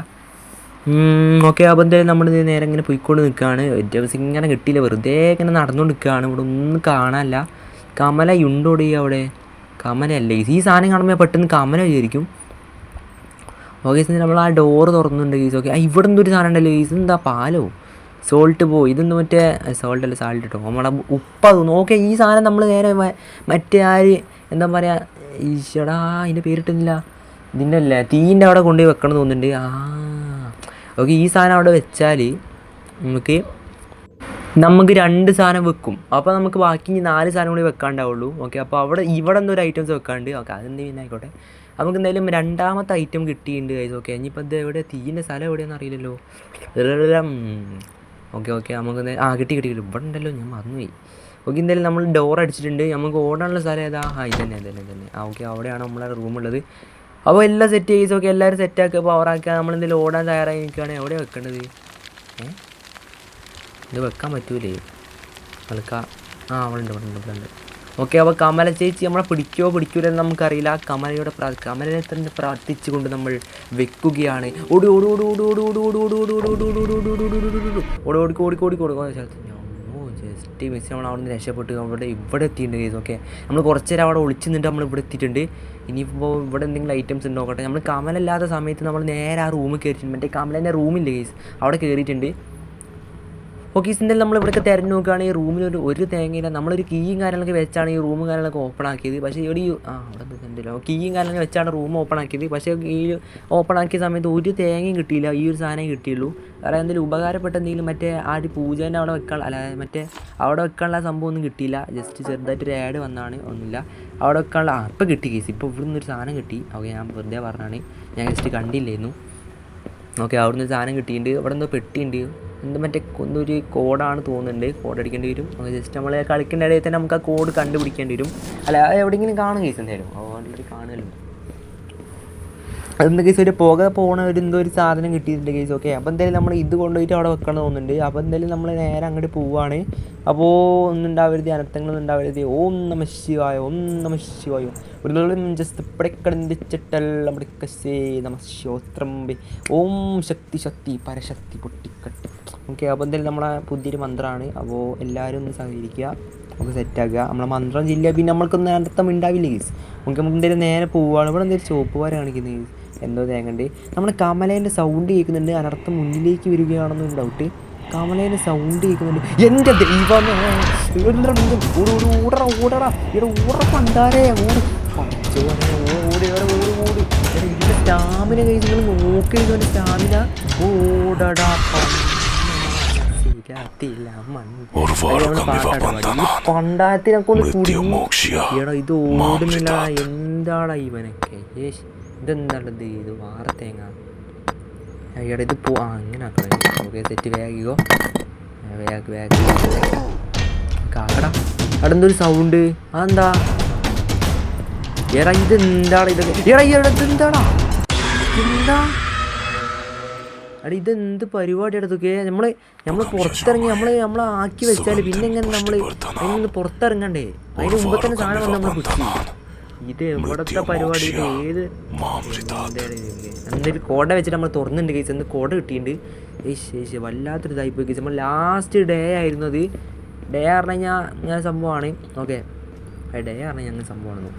ഓക്കെ. അപ്പോൾ എന്തായാലും നമ്മൾ നേരെ ഇങ്ങനെ പോയിക്കൊണ്ട് നിൽക്കുകയാണ്. ദിവസം ഇങ്ങനെ കിട്ടിയില്ല. വെറുതെ ഇങ്ങനെ നടന്നുകൊണ്ട് നിൽക്കുകയാണ് ഇവിടെ ഒന്നും കാണാനല്ല. കമല ഉണ്ടോടി അവിടെ? കമലയല്ലേ? ഈ സാധനം കാണുമ്പോൾ പെട്ടെന്ന് കമല വിചാരിക്കും. ഓക്കെ നമ്മൾ ആ ഡോറ് തുറന്നുണ്ട് ഗീസ്. ഓക്കെ ഇവിടെ എന്തോ ഒരു സാധനം ഉണ്ടല്ലോ ഗീസ്. എന്താ പാലോ? സോൾട്ട് പോ ഇതൊന്നും മറ്റേ സോൾട്ട് അല്ല സാൾട്ട് കേട്ടോ നമ്മളെ ഉപ്പ് തോന്നും ഓക്കെ ഈ സാധനം നമ്മൾ നേരെ മറ്റേ ആര് എന്താ പറയുക ഈശ്വടാ അതിന്റെ പേരിട്ടില്ല ഇതിന്റെ അല്ല തീന്റെ അവിടെ കൊണ്ടുപോയി വെക്കണം തോന്നുന്നുണ്ട്. ആ ഓക്കെ ഈ സാധനം അവിടെ വെച്ചാൽ നമുക്ക് നമുക്ക് രണ്ട് സാധനം വെക്കും. അപ്പോൾ നമുക്ക് ബാക്കി നാല് സാധനം കൂടി വെക്കാണ്ടാവുള്ളൂ. ഓക്കെ അപ്പോൾ അവിടെ ഇവിടെ എന്തോ ഒരു ഐറ്റംസ് വെക്കാണ്ട് ഓക്കെ അതെന്ത് പിന്നെ ആയിക്കോട്ടെ. നമുക്ക് എന്തായാലും രണ്ടാമത്തെ ഐറ്റം കിട്ടിയിട്ടുണ്ട് ഓക്കെ ഇനിയിപ്പോൾ ഇത് എവിടെ തീന്റെ സ്ഥലം എവിടെയാണെന്ന് അറിയില്ലല്ലോ. ഓക്കെ ഓക്കെ നമുക്ക് ആ കിട്ടി കിട്ടി ഇവിടെ ഉണ്ടല്ലോ ഞാൻ മറന്നുപോയി. ഓക്കെ എന്തായാലും നമ്മൾ ഡോർ അടിച്ചിട്ടുണ്ട്. നമുക്ക് ഓടാനുള്ള സ്ഥലം ഏതാ? ആ തന്നെ ഇതന്നെ ഇതന്നെ ആ ഓക്കെ അവിടെയാണ് നമ്മളെ റൂമുള്ളത് അപ്പോൾ എല്ലാം സെറ്റ് ചെയ്ത് ഓക്കെ എല്ലാവരും സെറ്റാക്കുക നമ്മൾ എന്തെങ്കിലും ഓടാൻ തയ്യാറായി നിൽക്കുകയാണെങ്കിൽ എവിടെ വെക്കേണ്ടത് ഇത് വെക്കാൻ പറ്റൂലേ? കളിക്കാം ആ അവളുണ്ട് ഇവിടെ ഉണ്ട്. ഓക്കെ അപ്പോൾ കമല ചേച്ചി നമ്മളെ പിടിക്കോ പിടിക്കൂല എന്ന് നമുക്കറിയില്ല കമലയുടെ പ്രാ- കമലനെ തന്നെ പ്രാർത്ഥിച്ചുകൊണ്ട് നമ്മൾ വെക്കുകയാണ് ഓടി ഓടി ഓടി ഓടി ഓടി ഓടി ഓടി ഓടി ഓടി ഓടി ഓടി ഓടി ഓടി ഓടി ഓടി ഓടി ഓടി ഓടി ഓടി സ്ഥലത്ത് ജസ്റ്റ് മിസ് നമ്മൾ അവിടെ നിന്ന് രക്ഷപ്പെട്ട് അവിടെ ഇവിടെ എത്തിയിട്ടുണ്ട് കേസ് ഓക്കെ നമ്മൾ കുറച്ച് നേരം അവിടെ ഒളിച്ച് നിന്നിട്ട് നമ്മൾ ഇവിടെ എത്തിയിട്ടുണ്ട് ഇനിയിപ്പോൾ ഇവിടെ എന്തെങ്കിലും ഐറ്റംസ് ഉണ്ടോ നോക്കട്ടെ നമ്മൾ കമലല്ലാത്ത സമയത്ത് നമ്മൾ നേരെ ആ റൂമിൽ കയറിയിട്ടുണ്ട് മറ്റേ കമലേന്റെ റൂമില്ല കേസ് അവിടെ കയറിയിട്ടുണ്ട് ഓക്കെ ഇതിന്റെ നമ്മൾ ഇവിടെയൊക്കെ തിരഞ്ഞു നോക്കുകയാണെങ്കിൽ റൂമിൽ ഒരു ഒരു തേങ്ങയില്ല. നമ്മളൊരു കീയും കാര്യങ്ങളൊക്കെ വെച്ചാണ് ഈ റൂമും കാര്യങ്ങളൊക്കെ ഓപ്പൺ ആക്കിയത്. പക്ഷേ ഇവിടെ ഈ ആ അവിടെ ഉണ്ടല്ലോ കീയും കാര്യങ്ങളൊക്കെ വെച്ചാണ് റൂം ഓപ്പൺ ആക്കിയത്. പക്ഷേ ഈ ഓപ്പൺ ആക്കിയ സമയത്ത് ഒരു തേങ്ങയും കിട്ടിയില്ല. ഈ ഒരു സാധനം കിട്ടിയുള്ളൂ. വേറെ എന്തെങ്കിലും ഉപകാരപ്പെട്ട എന്തെങ്കിലും മറ്റേ ആ ഒരു പൂജേന്റെ അവിടെ വെക്കാൻ അല്ല മറ്റേ അവിടെ വെക്കാനുള്ള സംഭവം ഒന്നും കിട്ടിയില്ല. ജസ്റ്റ് ചെറുതായിട്ട് ഒരു ആഡ് വന്നാണ് ഒന്നുമില്ല. അവിടെ വെക്കാനുള്ള ആ ഇപ്പം കിട്ടി കേസ് ഇപ്പോൾ ഇവിടെ നിന്നൊരു സാധനം കിട്ടി. ഓക്കെ ഞാൻ വെറുതെ പറഞ്ഞാണ്. ഞാൻ ജസ്റ്റ് കണ്ടില്ലായിരുന്നു. ഓക്കെ അവിടുന്ന് സാധനം കിട്ടിയിട്ടുണ്ട്. അവിടെ എന്തോ പെട്ടിയുണ്ട്. എന്ത് മറ്റേ ഒന്നൊരു കോഡാണ് തോന്നുന്നുണ്ട്. കോഡ് അടിക്കേണ്ടി വരും. അത് ജസ്റ്റ് നമ്മൾ കളിക്കേണ്ട ഇടയിൽ തന്നെ നമുക്ക് ആ കോഡ് കണ്ടുപിടിക്കേണ്ടി വരും. അല്ല എവിടെയെങ്കിലും കാണും കേസ് എന്തായാലും. ഓൾറെഡി കാണുമല്ലോ അതെന്താ കേസ് ഒരു പുക പോണ ഒരു എന്തോ ഒരു സാധനം കിട്ടിയിട്ടുണ്ട് കേസ് ഓക്കെ അപ്പോൾ എന്തായാലും നമ്മൾ ഇത് കൊണ്ടുപോയിട്ട് അവിടെ വെക്കണം തോന്നുന്നുണ്ട്. അപ്പോൾ എന്തായാലും നമ്മൾ നേരെ അങ്ങോട്ട് പോവുകയാണ് അപ്പോൾ ഒന്നും ഉണ്ടാവരുത് അനർത്ഥങ്ങളൊന്നും ഉണ്ടാവരുത്. ഓം നമ ശിവായ ഓം നമ ശിവായ. ഒരു ജസ്റ്റ് പിടക്കടന്തിച്ചിട്ടൽ നമ്മുടെ കസേ നമ ശോത്രംബി ഓം ശക്തി ശക്തി പരശക്തി പൊട്ടിക്കട്ടി. ഓക്കെ അപ്പോൾ എന്തായാലും നമ്മളെ പുതിയൊരു മന്ത്രമാണ് അപ്പോൾ എല്ലാവരും ഒന്ന് സഹകരിക്കുക നമുക്ക് സെറ്റാക്കുക നമ്മളെ മന്ത്രം ജില്ല പിന്നെ നമ്മൾക്ക് നേരത്തെ ഉണ്ടാവില്ല കേസ് നമുക്ക് നമുക്ക് എന്തായാലും നേരെ പോവുകയാണ് ഇവിടെ എന്തെങ്കിലും ചോപ്പ് വരെ കാണിക്കുന്നത് കേസ് എന്തോ തേങ്ങണ്ട്. നമ്മുടെ കമലേന്റെ സൗണ്ട് കേൾക്കുന്നുണ്ട്. അനർത്ഥം മുന്നിലേക്ക് വരികയാണെന്ന് ഡൗട്ട് കമലേന്റെ സൗണ്ട് കേൾക്കുന്നുണ്ട്. എന്റെ ദൈവമേ. ഓടറ ഓടറ. ഇവിടെ ഓട പണ്ടാരേ. ഓട്. സ്റ്റാമിന കഴിച്ച് നിങ്ങൾ നോക്കി. സ്റ്റാമിന ഓടടാ ഒരു കൊണ്ട് ഇത് ഓടുന്നില്ല. എന്താടാ ഇവനൊക്കെ? ഇതെന്താണത്? ഇത് വാർത്തേങ്ങ എടാ ഇത് പോ ആ ഇങ്ങനെ ആക്കണം ഓക്കെ സെറ്റ് വേഗിക്കോ വേഗ വേഗ കാക്കടാ അവിടെ എന്തൊരു സൗണ്ട് അതെന്താ? എടാ ഇത് എന്താണ് ഇതൊക്കെ? എടാ എടാ ഇതെന്താടാ എന്താ? എടാ ഇതെന്ത് പരിപാടിയാണ് ഇതൊക്കെ? നമ്മൾ നമ്മൾ പുറത്തിറങ്ങി നമ്മൾ നമ്മൾ ആക്കി വെച്ചാൽ പിന്നെ എങ്ങനെ നമ്മൾ പുറത്തിറങ്ങണ്ടേ? അതിന് മുമ്പ് തന്നെ സാധനം വന്ന് നമ്മൾ പിടിച്ചു ഇത് എവിടത്തെ പരിപാടി? ഇത് ഏത് എന്തായാലും കോട വെച്ചിട്ട് നമ്മൾ തുറന്നിട്ടുണ്ട് കേസ് എന്ത് കോട കിട്ടിയിട്ടുണ്ട്? ഏശ് ഏശ് വല്ലാത്തൊരു ഇതായി പോയി കേസ് നമ്മൾ ലാസ്റ്റ് ഡേ ആയിരുന്നു അത്. ഡേ പറഞ്ഞാൽ ഞാൻ സംഭവമാണ്. ഓക്കെ ഡേ പറഞ്ഞാൽ ഞങ്ങൾ സംഭവമാണ്.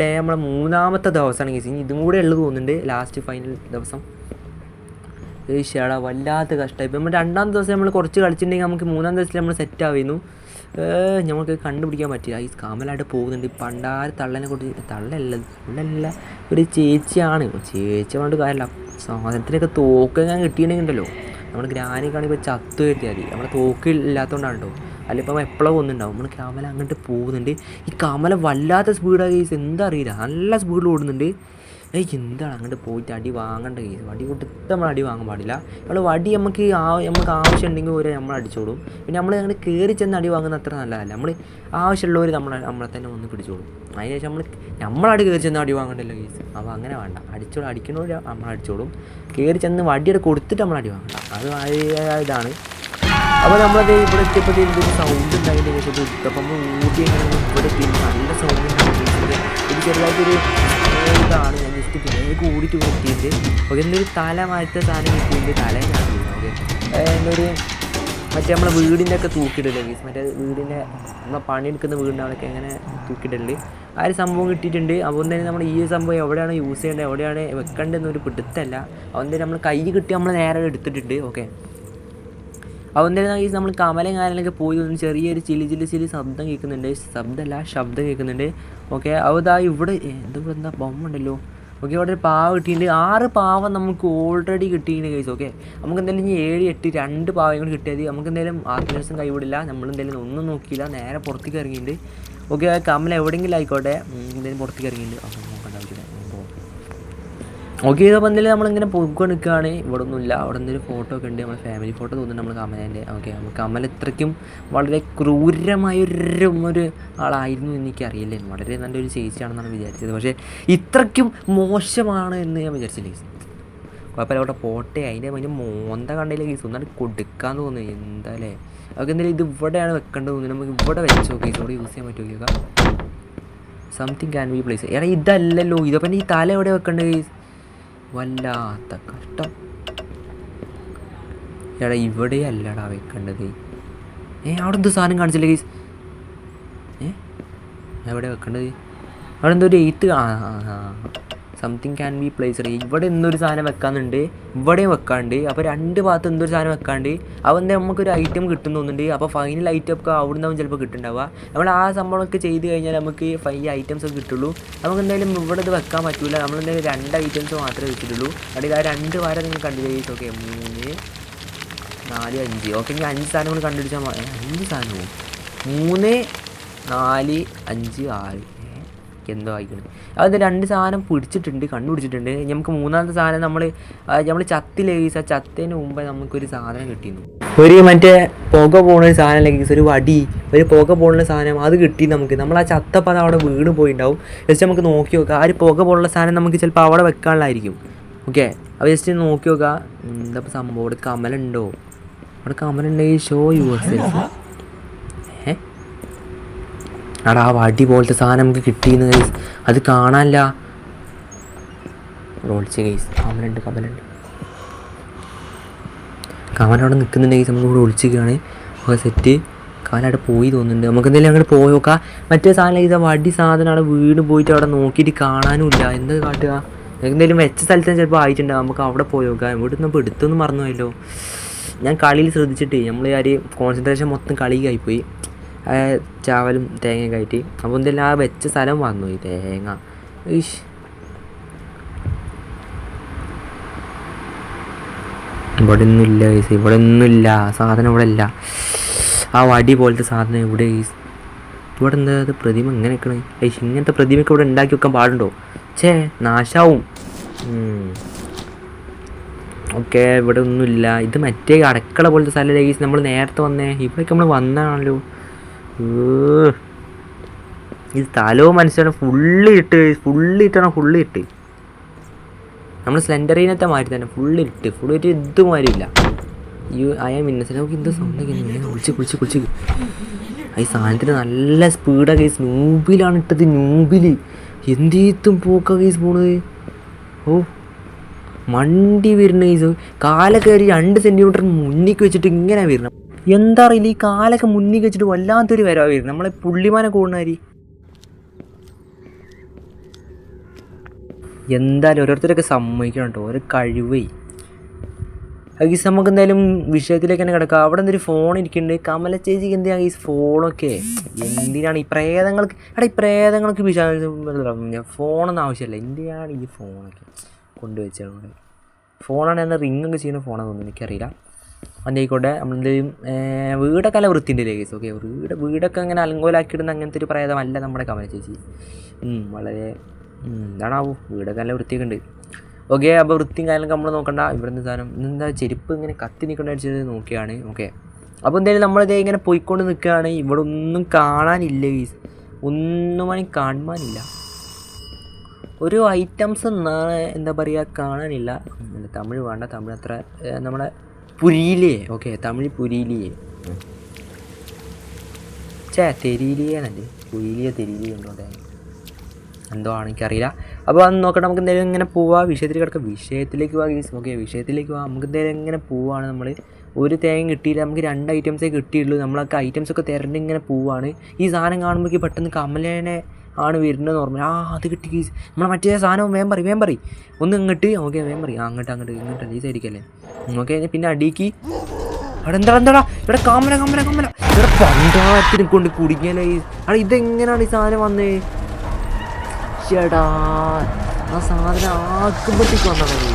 ഡേ നമ്മളെ മൂന്നാമത്തെ ദിവസമാണ് കേസ് ഇനി ഇതും കൂടെ ഉള്ളത് തോന്നുന്നുണ്ട്. ലാസ്റ്റ് ഫൈനൽ ദിവസം. ഏഷ്യാടാ വല്ലാത്ത കഷ്ടമായി ഇപ്പം നമ്മൾ രണ്ടാം ദിവസം നമ്മൾ കുറച്ച് കളിച്ചിട്ടുണ്ടെങ്കിൽ നമുക്ക് മൂന്നാം ദിവസത്തിൽ നമ്മൾ സെറ്റ് ആവുന്നു നമുക്ക് കണ്ടുപിടിക്കാൻ പറ്റില്ല. ഈ കാമലായിട്ട് പോകുന്നുണ്ട്. പണ്ടാര തള്ളനെ കൊണ്ട് തള്ളല്ല തള്ളല്ല. ഒരു ചേച്ചിയാണ്. ചേച്ചി കൊണ്ട് കാര്യമില്ല. സാധനത്തിനൊക്കെ തോക്ക് ഞാൻ കിട്ടിയിട്ടുണ്ടെങ്കിൽ ഉണ്ടല്ലോ നമ്മുടെ ഗ്രാനിക്കാണെങ്കിൽ ഇപ്പോൾ ചത്തു കയറ്റിയാൽ മതി. നമ്മുടെ തോക്ക് ഇല്ലാത്തതുകൊണ്ടാണ് കേട്ടോ അല്ല ഇപ്പം എപ്പോഴും ഒന്നുണ്ടാവും നമ്മൾ കമല അങ്ങോട്ട് പോകുന്നുണ്ട്. ഈ കമല വല്ലാത്ത സ്പീഡാണ് കേസ് എന്താ അറിയില്ല. നല്ല സ്പീഡിൽ ഓടുന്നുണ്ട്. ഏയ് എന്താണ് അങ്ങോട്ട് പോയിട്ട് അടി വാങ്ങേണ്ട? കേസ് വടി കൊടുത്ത് നമ്മൾ അടി വാങ്ങാൻ പാടില്ല. നമ്മൾ വടി നമുക്ക് ആ നമുക്ക് ആവശ്യം ഉണ്ടെങ്കിൽ ഒരു നമ്മൾ അടിച്ചോളും. പിന്നെ നമ്മൾ അങ്ങനെ കയറി ചെന്ന് അടി വാങ്ങുന്ന അത്ര നല്ലതല്ല. നമ്മൾ ആവശ്യമുള്ളവർ നമ്മൾ നമ്മളെ തന്നെ ഒന്ന് പിടിച്ചോളും. അതിനുശേഷം നമ്മൾ നമ്മളടി കയറി ചെന്ന് അടി വാങ്ങണ്ടല്ലോ കേസ് അപ്പോൾ അങ്ങനെ വേണ്ട. അടിച്ചോളും അടിക്കണോ നമ്മൾ അടിച്ചോളും. കയറി ചെന്ന് വടിയുടെ കൊടുത്തിട്ട് നമ്മൾ അടി വാങ്ങണ്ട. അത് ഇതാണ്. അപ്പോൾ നമ്മളത് ഇവിടെ എത്തിയപ്പോൾ ഇതിന്റെ സൗണ്ട് ഉണ്ടായിട്ട് അപ്പം നമ്മൾ ഊട്ടി ഇവിടെ എത്തി. നല്ല സൗണ്ട് ഉണ്ടായിട്ട് ഇത് ചെറുതായിട്ടൊരു ഇതാണ്. ഞാൻ ജസ്റ്റ് പിന്നെ കൂടിയിട്ട് കിട്ടിയിട്ട് ഓക്കെ എന്നൊരു തല മാറ്റ സാധനം കിട്ടിയിട്ട് തല ഞാൻ ഓക്കെ എന്നൊരു മറ്റേ നമ്മളെ വീടിന്റെ ഒക്കെ തൂക്കിയിടല്ലേ ഗീസ് മറ്റേ വീടിന്റെ നമ്മളെ പണിയെടുക്കുന്ന വീടിന്റെ അവിടെയൊക്കെ എങ്ങനെ തൂക്കിയിടൽ. ആ ഒരു സംഭവം കിട്ടിയിട്ടുണ്ട്. അതുകൊണ്ട് തന്നെ നമ്മൾ ഈ സംഭവം എവിടെയാണ് യൂസ് ചെയ്യേണ്ടത് എവിടെയാണ് വെക്കേണ്ടതെന്നൊരു പിടുത്തല്ല. അതുകൊണ്ട് നമ്മൾ കൈ കിട്ടി നമ്മൾ നേരെ എടുത്തിട്ടുണ്ട്. ഓക്കെ. അതുകൊണ്ട് തന്നെ ഈ നമ്മൾ കമലയും കാര്യങ്ങളൊക്കെ പോയി ഒന്ന് ചെറിയൊരു ചിലി ചിലി ചിലി ശബ്ദം കേൾക്കുന്നുണ്ട്. ശബ്ദമല്ല ശബ്ദം കേൾക്കുന്നുണ്ട്. ഓക്കെ അതാ ഇവിടെ എന്താ എന്താ ബൊമ്മ ഉണ്ടല്ലോ ഓക്കെ ഇവിടെ ഒരു പാവ കിട്ടിയിട്ടുണ്ട്. ആറ് പാവം നമുക്ക് ഓൾറെഡി കിട്ടിയിട്ടുണ്ട് കേസ് ഓക്കെ നമുക്ക് എന്തായാലും ഇനി ഏഴ് എട്ട് രണ്ട് പാവയും കൂടി കിട്ടിയത് നമുക്ക് എന്തായാലും ആത്മവിശ്വാസം കൈവിടില്ല. നമ്മൾ എന്തായാലും ഒന്നും നോക്കിയില്ല. നേരെ പുറത്തേക്ക് ഇറങ്ങിയിട്ടുണ്ട്. ഓക്കെ കമ്മൽ എവിടെയെങ്കിലും ആയിക്കോട്ടെ. എന്തായാലും പുറത്തേക്ക് ഇറങ്ങിയിട്ടുണ്ട്. അപ്പം നോക്കണ്ട ആവശ്യമില്ല നമുക്ക് പോകാം. ഓക്കെ ഇത് പന്തിൽ നമ്മളിങ്ങനെ പൊയ്ക്കൊണ്ട് നിൽക്കുകയാണ് ഇവിടെ ഒന്നുമില്ല അവിടെ നിന്നൊരു ഫോട്ടോ ഒക്കെ ഉണ്ട്. നമ്മുടെ ഫാമിലി ഫോട്ടോ തോന്നുന്നുണ്ട് നമ്മൾ കമലേന്റെ ഓക്കെ കമൽ ഇത്രയ്ക്കും വളരെ ക്രൂരമായൊരു ഒരു ആളായിരുന്നു എനിക്കറിയില്ല. വളരെ നല്ലൊരു ചേച്ചിയാണെന്നാണ് വിചാരിച്ചത്. പക്ഷേ ഇത്രയ്ക്കും മോശമാണ് എന്ന് ഞാൻ വിചാരിച്ചില്ല. കുഴപ്പമില്ല അവിടെ പോട്ടെ. അതിന്റെ അതിന്റെ മോന്ത കണ്ടില്ല കേസ് ഒന്നാണ് കൊടുക്കാൻ തോന്നുന്നു. എന്താല്ലേ? അതൊക്കെ എന്തായാലും ഇത് ഇവിടെയാണ് വെക്കേണ്ടത് തോന്നുന്നത് നമുക്ക് ഇവിടെ വെച്ചോ കേസ് ഇവിടെ യൂസ് ചെയ്യാൻ പറ്റുമോ സംതിങ് ക്യാൻ ബി പ്ലേസ് എടാ ഇതല്ലല്ലോ. ഇതപ്പം ഈ തല എവിടെ വെക്കേണ്ടത് വല്ലാത്ത കഷ്ടം. എടാ ഇവിടെ അല്ലടാ വെക്കേണ്ടത്. ഏ അവിടെ എന്തോ സാധനം കാണിച്ചില്ല ഗീസ്? ഏ എവിടെ വെക്കേണ്ടത്? അവിടെ എന്തോ ഒരു എയ്ത്ത് ആ ആ. സംതിങ് ക്യാൻ ബി പ്ലേസ് ഇവിടെ എന്തൊരു സാധനം വെക്കാന്നുണ്ട് ഇവിടെയും വെക്കാണ്ട് അപ്പോൾ രണ്ട് ഭാഗത്ത് എന്തൊരു സാധനം വെക്കാണ്ട് അവന്റെ നമുക്കൊരു ഐറ്റം കിട്ടുന്നു തോന്നുന്നുണ്ട് അപ്പോൾ ഫൈനൽ ഐറ്റം ഒക്കെ അവിടെ നിന്നാവും ചിലപ്പോൾ കിട്ടുന്നുണ്ടാവുക നമ്മൾ ആ സംഭവമൊക്കെ ചെയ്ത് കഴിഞ്ഞാൽ നമുക്ക് ഫൈ ഐറ്റംസ് ഒക്കെ കിട്ടുള്ളൂ. നമുക്ക് എന്തായാലും ഇവിടെ ഇത് വെക്കാൻ പറ്റില്ല നമ്മൾ എന്തായാലും രണ്ട് ഐറ്റംസ് മാത്രമേ വെച്ചിട്ടുള്ളൂ. അതായത് ആ രണ്ട് വാരം നിങ്ങൾ കണ്ടുപിടിച്ച് ഓക്കെ മൂന്ന് നാല് അഞ്ച്. ഓക്കെ ഇനി അഞ്ച് സാധനം കൂടി കണ്ടുപിടിച്ചാൽ അഞ്ച് സാധനവും മൂന്ന് നാല് അഞ്ച് ആറ്. എന്തോ ആയിക്കണ് അത് രണ്ട് സാധനം പിടിച്ചിട്ടുണ്ട് കണ്ടുപിടിച്ചിട്ടുണ്ട് നമുക്ക് മൂന്നാമത്തെ സാധനം നമ്മൾ നമ്മൾ ചത്തി ലേസ് ആ ചത്തതിന് മുമ്പേ നമുക്കൊരു സാധനം കിട്ടിയിരുന്നു. ഒരു മറ്റേ പുക പോണ ഒരു സാധനം അല്ലെങ്കിൽ ഒരു വടി ഒരു പുക പോണ സാധനം അത് കിട്ടി നമുക്ക്. നമ്മൾ ആ ചത്തപ്പം അവിടെ വീണ് പോയിണ്ടാവും. ജസ്റ്റ് നമുക്ക് നോക്കി നോക്കാം. ആ ഒരു പുക പോലുള്ള സാധനം നമുക്ക് ചിലപ്പോൾ അവിടെ വെക്കാനുള്ളതായിരിക്കും. ഓക്കെ? അപ്പോൾ ജസ്റ്റ് നോക്കി നോക്കാം. എന്താ സംഭവം? അവിടെ കമലുണ്ടോ? അവിടെ കമലുണ്ടെങ്കിൽ ഷോ യുവർ സെൽഫ് ആ വടി പോലത്തെ സാധനം നമുക്ക് കിട്ടിയെന്ന് ഗൈസ് അത് കാണാനില്ല. റോൾസ് ഗൈസ് കമലുണ്ട് കമലുണ്ട്. കമൽ അവിടെ നിൽക്കുന്നുണ്ട് ഗൈസ് നമ്മളിവിടെ ഒളിച്ചിരിക്കുകയാണ്. അപ്പോൾ സെറ്റ് കമൽ അവിടെ പോയി തോന്നുന്നുണ്ട്. നമുക്ക് എന്തെങ്കിലും അങ്ങോട്ട് പോയി നോക്കാം. മറ്റേ സാധനം ആ വടി സാധനം അവിടെ വീട് പോയിട്ട് അവിടെ നോക്കിയിട്ട് കാണാനുമില്ല. എന്താ കാട്ടുക? എന്തെങ്കിലും വെച്ച സ്ഥലത്ത് ചിലപ്പോൾ ആയിട്ടുണ്ടാവും. നമുക്ക് അവിടെ പോയി നോക്കാം. ഇവിടെ നിന്ന് എടുത്തൊന്നും മറന്നുപോയല്ലോ. ഞാൻ കളിയിൽ ശ്രദ്ധിച്ചിട്ട് നമ്മൾ ആ കോൺസെൻട്രേഷൻ മൊത്തം കളിക്കായിപ്പോയി ആ ചാവലും തേങ്ങയും കയറ്റി. അപ്പോൾ എന്തെങ്കിലും ആ വെച്ച സ്ഥലം വന്നു ഈ തേങ്ങ. ഇഷ് ഇവിടെ ഒന്നുമില്ല ഗൈസ് ഇവിടെ ഒന്നുമില്ല സാധനം ഇവിടെ ഇല്ല ആ വടി പോലത്തെ സാധനം ഇവിടെ ഈ ഇവിടെ എന്താ പ്രതിമ ഇങ്ങനെ നിൽക്കണേ ഐഷ് ഇങ്ങനത്തെ പ്രതിമയൊക്കെ ഇവിടെ ഉണ്ടാക്കി വെക്കാൻ പാടുണ്ടോ? ഛേ നാശാവും. ഓക്കെ ഇവിടെ ഒന്നുമില്ല ഇത് മറ്റേ അടക്കള പോലത്തെ സ്ഥലം ഗൈസ് നമ്മൾ നേരത്തെ വന്നേ. ഇവിടേക്ക് നമ്മൾ വന്നാണല്ലോ. ഏഹ്. ഈ സ്ഥലവും മനസ്സിലാണ് ഫുള്ള് ഇട്ട് ഫുള്ള് ഇട്ടാണ് ഫുള്ള് ഇട്ട്? നമ്മൾ സ്ലെൻഡറിനത്തെ മാറ്റി തന്നെ ഫുള്ള് ഇട്ട് ഫുൾ ഒരു ഇതുമാതിരി ഇല്ല ഈ അയ മിന്നസിനെ നമുക്ക് എന്തോ സൗണ്ട് കുളിച്ച് കുളിച്ച് കുളിച്ച് ഈ സാധനത്തിന് നല്ല സ്പീഡാണ് കേസ് നൂബിലാണ് ഇട്ടത് നൂബിൽ എന്തീത്തും പോക്ക കേസ് പോണത്? ഓ മണ്ടി വരുന്ന കേസ് കാലൊക്കെ ഒരു രണ്ട് സെന്റിമീറ്റർ മുന്നിക്ക് വെച്ചിട്ട് ഇങ്ങനെ വരണം എന്താ അറിയില്ല ഈ കാലൊക്കെ മുന്നിൽ വെച്ചിട്ട് വല്ലാത്തൊരു വരവായിരുന്നു. നമ്മളെ പുള്ളിമാനെ കൂടുന്നാരി എന്തായാലും ഓരോരുത്തരൊക്കെ സമ്മതിക്കണം കേട്ടോ ഒരു കഴിവേ. ഈ നമുക്ക് എന്തായാലും വിഷയത്തിലേക്ക് തന്നെ കിടക്കാം. അവിടെ എന്തൊരു ഫോൺ ഇരിക്കുന്നുണ്ട്. കമല ചേച്ചിക്ക് എന്തിനാണ് ഈ ഫോണൊക്കെ എന്തിനാണ് ഈ പ്രേതങ്ങൾക്ക്? എടാ ഈ പ്രേതങ്ങൾക്ക് വിഷയം ഫോണൊന്നും ആവശ്യമില്ല. എന്തിനാണ് ഈ ഫോണൊക്കെ കൊണ്ടുവച്ചത്? ഫോണാണ് എന്നെ റിങ്ങൊക്കെ ചെയ്യുന്ന ഫോണാണെന്ന് എനിക്കറിയില്ല. അന്നായിക്കോട്ടെ നമ്മളെന്തെങ്കിലും വീടൊക്കെ നല്ല വൃത്തിന്റെ കേസ് ഓക്കെ വീട് വീടൊക്കെ അങ്ങനെ അലങ്കോലാക്കിയിടുന്ന അങ്ങനത്തെ ഒരു പ്രേതമല്ല നമ്മുടെ കമല ചേച്ചി. വളരെ എന്താണാവോ? വീടൊക്കെ നല്ല വൃത്തിയൊക്കെ ഉണ്ട്. ഓക്കെ അപ്പോൾ വൃത്തിയും കാര്യങ്ങളൊക്കെ നമ്മൾ നോക്കണ്ട. ഇവിടുന്ന് സാധനം എന്താ ചെരുപ്പ് ഇങ്ങനെ കത്തി നിൽക്കേണ്ട അടിച്ചത് നോക്കിയാണ് ഓക്കെ അപ്പോൾ എന്തായാലും നമ്മളിതേ ഇങ്ങനെ പോയിക്കൊണ്ട് നിൽക്കുകയാണ് ഇവിടെ ഒന്നും കാണാനില്ല ഗീസ് ഒന്നും വേണമെങ്കിൽ കാണുവാനില്ല. ഒരു ഐറ്റംസ് എന്താ പറയുക കാണാനില്ല. തമിഴ് വേണ്ട. തമിഴ് അത്ര നമ്മുടെ പുരിയിലേ. ഓക്കെ തമിഴ് പുരിയിലിയേ ചേ തെരീലിയ എന്നല്ലേ പുരിയിലിയ തെരീലിയ ഉണ്ടോ എന്തോ ആണ് എനിക്കറിയില്ല. അപ്പോൾ അന്ന് നോക്കട്ടെ നമുക്ക് എന്തെങ്കിലും ഇങ്ങനെ പോവാം. വിഷയത്തിൽ കിടക്കാം. വിഷയത്തിലേക്ക് പോവാം ഗീസ് ഓക്കെ വിഷയത്തിലേക്ക് പോവാം നമുക്ക് എന്തെങ്കിലും ഇങ്ങനെ പോവാണ് നമ്മൾ ഒരു തേങ്ങ കിട്ടിയില്ല. നമുക്ക് രണ്ട് ഐറ്റംസേ കിട്ടിയുള്ളൂ. നമ്മളൊക്കെ ഐറ്റംസൊക്കെ തിരണ്ട് ഇങ്ങനെ പോവാണ്. ഈ സാധനം കാണുമ്പോൾ പെട്ടെന്ന് കമലേനെ ആണ് വരുന്നത് ഓർമ്മ ആ അത് കിട്ടി. നമ്മളെ മറ്റേ സാധനം വേം പറയും വേം പറയും. ഒന്ന് ഇങ്ങോട്ട്. ഓക്കെ വേം പറയും. ആ അങ്ങോട്ട് അങ്ങോട്ട് ഇങ്ങോട്ട്. ഈ സൈഡിക്കല്ലേ ഓക്കെ പിന്നെ അടിക്ക്. അവിടെ എന്താ എന്താടാ? ഇവിടെ കാമല കാമല കാമല ഇവിടെ പണ്ടാത്തിന് കൊണ്ട് കുടുങ്ങിയല്ലേ അവിടെ ഇതെങ്ങനെയാണ് ഈ സാധനം വന്നേ? ചേടാ ആ സാധനം ആക്കുമ്പോഴത്തേക്ക് വന്നതാണ്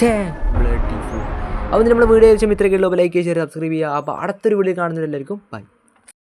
ചേ ബ്ലഡ് അപ്പോൾ നമ്മൾ വീഡിയോ ചോദിച്ചാൽ ഇത്രയൊക്കെ ഉള്ളൂ. ലൈക്ക് ചെയ്യുക സബ്സ്ക്രൈബ് ചെയ്യുക. അപ്പോൾ അടുത്തൊരു വീഡിയോ കാണുന്നവരെല്ലാവർക്കും ബൈ